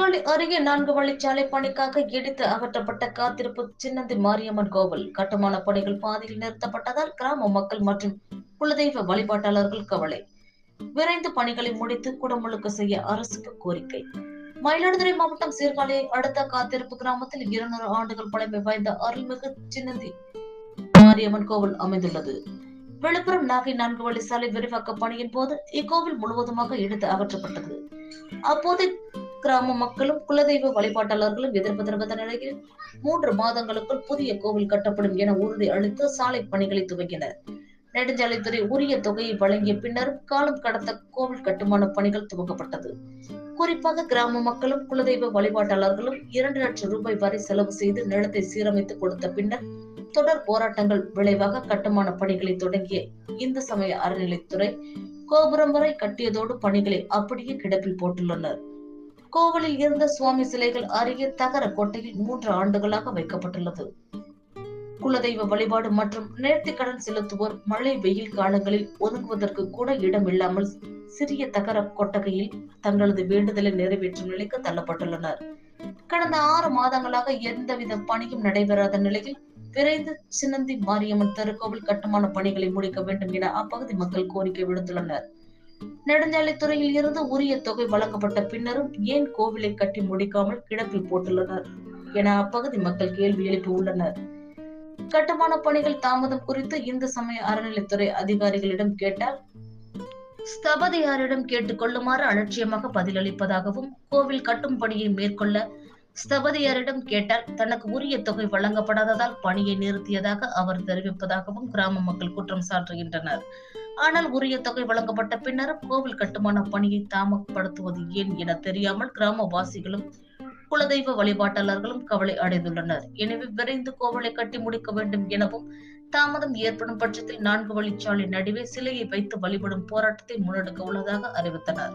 சீர்காழி அருகே நான்கு வழிச்சாலை பணிக்காக இடித்து அகற்றப்பட்ட காத்திருப்பு சின்னந்தி மாரியம்மன் கோவில். கட்டுமான பணிகள் பாதையில் நிறுத்தப்பட்டதால் கிராம மக்கள் மற்றும் குலதெய்வ வழிபாட்டாளர்கள் கவலை. விரைந்து பணிகளை முடித்து குடமுழுக்க செய்ய அரசுக்கு கோரிக்கை. மயிலாடுதுறை மாவட்டம் சீர்காழியை அடுத்த காத்திருப்பு கிராமத்தில் இருநூறு ஆண்டுகள் பழமை வாய்ந்த அருள்மிகு சின்னந்தி மாரியம்மன் கோவில் அமைந்துள்ளது. விழுப்புரம் நாகை நான்கு வழி சாலை விரிவாக்க பணியின் போது இக்கோவில் முழுவதுமாக இடித்து அகற்றப்பட்டது. அப்போது கிராம மக்களும் குலதெய்வ வழிபாட்டாளர்களும் எதிர்ப்பு தெரிவித்த நிலையில் மூன்று மாதங்களுக்குள் புதிய கோவில் கட்டப்படும் என உறுதி அளித்து சாலை பணிகளை துவங்கினர் நெடுஞ்சாலைத்துறை உரிய தொகையை வழங்கிய பின்னர் காலம் கடந்த கோவில் கட்டுமான பணிகள் துவங்கப்பட்டது குறிப்பாக கிராம மக்களும் குலதெய்வ வழிபாட்டாளர்களும் இரண்டு லட்சம் ரூபாய் வரை செலவு செய்து நிலத்தை சீரமைத்து கொடுத்த பின்னர் தொடர் போராட்டங்கள் விளைவாக கட்டுமான பணிகளை தொடங்கிய இந்து சமய அறநிலைத்துறை கோபுரம் வரை கட்டியதோடு பணிகளை அப்படியே கிடப்பில் போட்டுள்ளனர். கோவிலில் இருந்த சுவாமி சிலைகள் அருகே தகர கொட்டையில் மூன்று ஆண்டுகளாக வைக்கப்பட்டுள்ளது. குலதெய்வ வழிபாடு மற்றும் நேர்த்தி கடன் செலுத்துவோர் மழை வெயில் காலங்களில் ஒதுங்குவதற்கு கூட இடம் இல்லாமல் சிறிய தகர கொட்டகையில் தங்களது வேண்டுதலை நிறைவேற்றும் நிலைக்கு தள்ளப்பட்டுள்ளனர். கடந்த ஆறு மாதங்களாக எந்தவித பணியும் நடைபெறாத நிலையில் விரைந்து சின்னந்தி மாரியம்மன் திருக்கோவில் கட்டுமான பணிகளை முடிக்க வேண்டும் என அப்பகுதி மக்கள் கோரிக்கை விடுத்துள்ளனர். நெடுஞ்சாலைத்துறையில் இருந்து உரிய தொகை வழங்கப்பட்ட பின்னரும் ஏன் கோவிலை கட்டி முடிக்காமல் கிடப்பில் போட்டுள்ளனர் என அப்பகுதி மக்கள் கேள்வி எழுப்பி உள்ளனர். கட்டுமான பணிகள் தாமதம் குறித்து இந்து சமய அறநிலைத்துறை அதிகாரிகளிடம் கேட்டால் ஸ்தபதியாரிடம் கேட்டுக் கொள்ளுமாறு அலட்சியமாக பதிலளிப்பதாகவும் கோவில் கட்டும் பணியை மேற்கொள்ள ஸ்தபதியாரிடம் கேட்டால் தனக்கு உரிய தொகை வழங்கப்படாததால் பணியை நிறுத்தியதாக அவர் தெரிவிப்பதாகவும் கிராம மக்கள் குற்றம் சாட்டுகின்றனர் ஆனால் உரிய தொகை வழங்கப்பட்ட பின்னரும் கோவில் கட்டுமான பணியை தாமதப்படுத்துவது ஏன் என தெரியாமல் கிராமவாசிகளும் குலதெய்வ வழிபாட்டாளர்களும் கவலை அடைந்துள்ளனர். எனவே விரைந்து கோவிலை கட்டி முடிக்க வேண்டும் எனவும் தாமதம் ஏற்படும் பட்சத்தில் நான்கு வழிச்சாலை நடுவே சிலையை வைத்து வழிபடும் போராட்டத்தை முன்னெடுக்க உள்ளதாக அறிவித்தனர்.